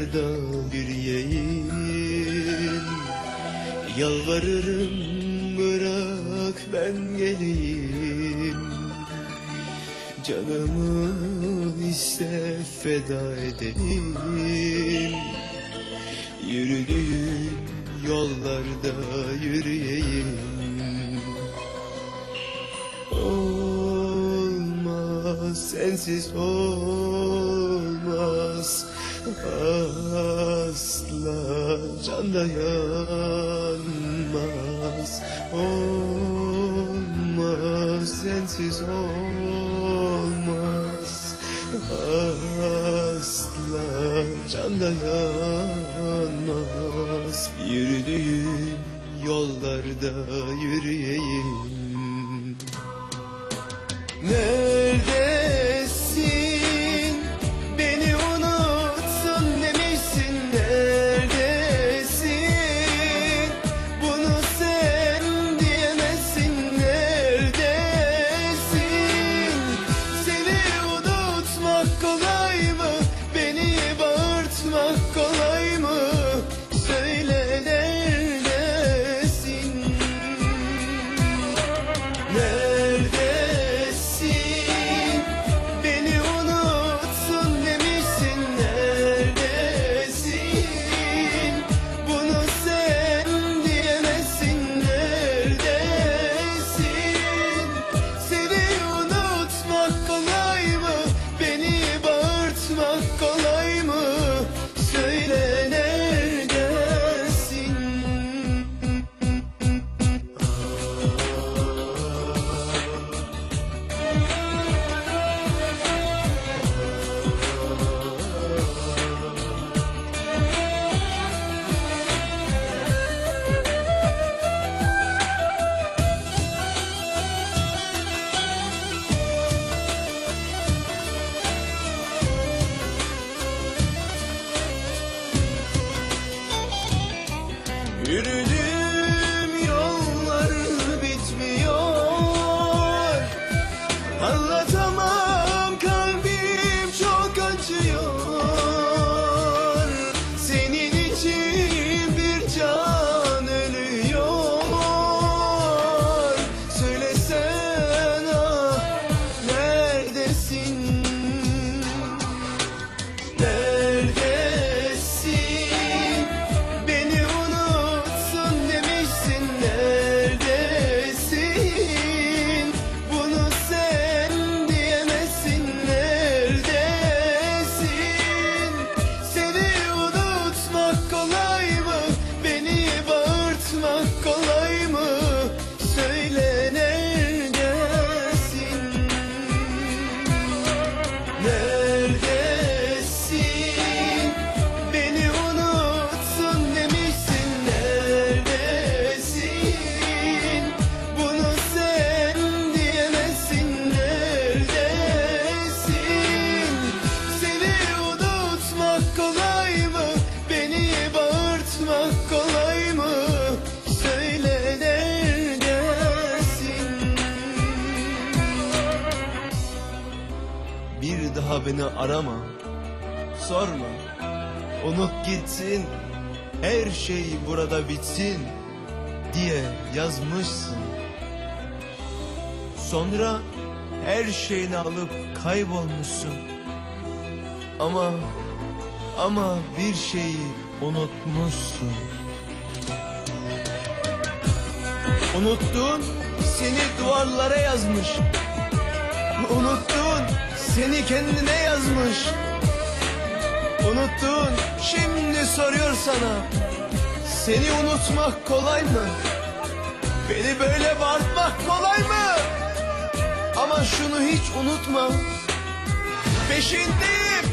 yollarda yürüyeyim Yalvarırım bırak ben geleyim. Canımı ise feda edeyim Yürüdüğüm yollarda yürüyeyim. Olmaz sensiz olmaz. Asla can dayanmaz Olmaz sensiz olmaz Asla can dayanmaz Yürüdüğüm yollarda yürüyeyim Neredesin? Bir daha beni arama, sorma, unut gitsin, her şey burada bitsin diye yazmışsın. Sonra her şeyini alıp kaybolmuşsun. Ama ama bir şeyi unutmuşsun. Unuttun seni duvarlara yazmış. Unuttun seni kendine yazmış Unuttun şimdi soruyor sana Seni unutmak kolay mı? Beni böyle bağırtmak kolay mı? Ama şunu hiç unutma Peşindeyim